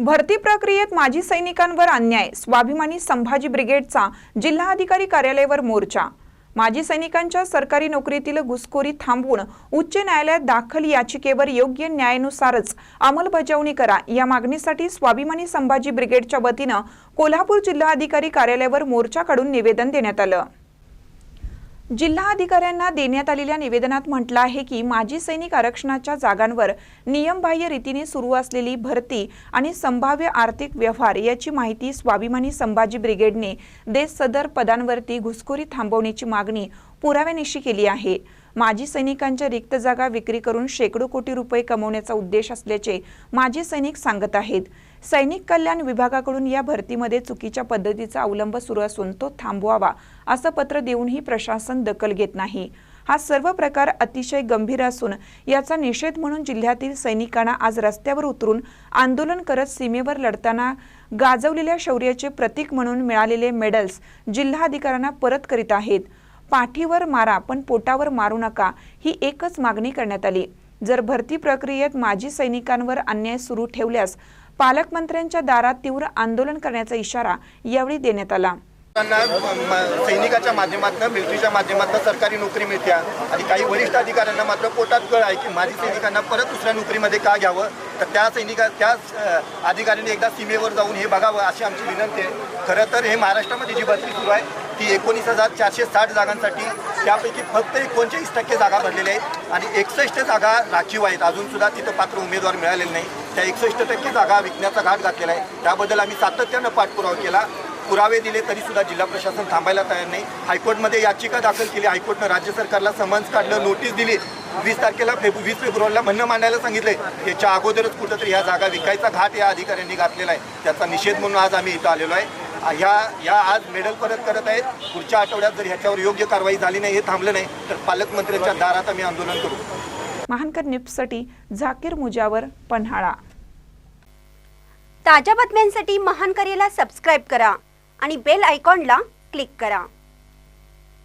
भरती प्रक्रियेत माजी सैनिकांवर अन्याय स्वाभिमानी संभाजी ब्रिगेडचा जिल्हाधिकारी कार्यालयावर मोर्चा. माजी सैनिकांच्या सरकारी नोकरीतील घुसखोरी थांबवून उच्च न्यायालयात दाखल याचिकेवर योग्य न्यायानुसारच अंमलबजावणी करा या मागणीसाठी स्वाभिमानी संभाजी ब्रिगेडच्या वतीनं कोल्हापूर जिल्हाधिकारी कार्यालयावर मोर्चा काढून निवेदन देण्यात आलं. जिल्हाधिकाऱ्यांना देण्यात आलेल्या निवेदनात म्हटलं आहे की माजी सैनिक आरक्षणाच्या जागांवर नियमबाह्य रीतीने सुरू असलेली भरती आणि संभाव्य आर्थिक व्यवहार याची माहिती स्वाभिमानी संभाजी ब्रिगेडने देश सदर पदांवरती घुसखोरी थांबवण्याची मागणी पुराव्यानिशी केली आहे. माजी सैनिकांच्या रिक्त जागा विक्री करून शेकडो कोटी रुपये कमवण्याचा उद्देश असल्याचे माजी सैनिक सांगत आहेत. सैनिक कल्याण विभागाकडून या भरतीमध्ये चुकीच्या पद्धतीचा अवलंब सुरू असून तो थांबवावा असं पत्र देऊनही प्रशासन दखल घेत नाही. हा सर्व प्रकार अतिशय गंभीर असून याचा निषेध म्हणून जिल्ह्यातील सैनिकांना आज रस्त्यावर उतरून आंदोलन करत सीमेवर लढताना गाजवलेल्या शौर्याचे प्रतीक म्हणून मिळालेले मेडल्स जिल्हाधिकाऱ्यांना परत करीत आहेत. पाठीवर मारा पण पोटावर मारू नका ही एकच मागणी करण्यात आली. जर भरती प्रक्रियेत माजी सैनिकांवर अन्याय सुरू ठेवल्यास पालकमंत्र्यांच्या दारात तीव्र आंदोलन करण्याचा इशारा यावेळी देण्यात आला. त्यांना सैनिकाच्या माध्यमातून मिलिटरीच्या माध्यमातून सरकारी नोकरी मिळते आणि काही वरिष्ठ अधिकाऱ्यांना मात्र पोटात कळ आहे की माझी सैनिकांना परत दुसऱ्या नोकरीमध्ये का घ्यावं? तर त्या सैनिका त्या अधिकाऱ्यांनी एकदा सीमेवर जाऊन हे बघावं अशी आमची विनंती आहे. खरं तर हे महाराष्ट्रामध्ये जी भरती सुरू आहे ती एकोणीस हजार चारशे साठ जागांसाठी त्यापैकी फक्त एकोणचाळीस टक्के जागा भरलेल्या आहेत आणि एकसष्ट जागा राखीव आहेत. अजूनसुद्धा तिथं पात्र उमेदवार मिळालेले नाही त्या एकसष्ट टक्के जागा विकण्याचा घाट घातलेला आहे. त्याबद्दल आम्ही सातत्यानं पाठपुरावा केला. पुरावे दिले तरीसुद्धा जिल्हा प्रशासन थांबायला तयार नाही. हायकोर्टमध्ये याचिका दाखल केली. हायकोर्टनं राज्य सरकारला समन्स काढलं नोटीस दिली. वीस तारखेला फेब्रु वीस फेब्रुवारीला म्हणणं मांडायला सांगितलंय. याच्या अगोदरच कुठंतरी ह्या जागा विकायचा घाट या अधिकाऱ्यांनी घातलेला आहे. त्याचा निषेध म्हणून आज आम्ही इथं आलेलो आहे. ह्या या आज मेडल परत करत आहेत. पुढच्या आठवड्यात जर ह्याच्यावर योग्य कारवाई झाली नाही हे थांबलं नाही तर पालकमंत्र्यांच्या दारात आम्ही आंदोलन करू. महानकर निप्ससाठी झाकीर मुजावर पन्हाळा. ताज्या बातम्यांसाठी महान करेला सबस्क्राईब करा आणि बेल आयकॉनला क्लिक करा.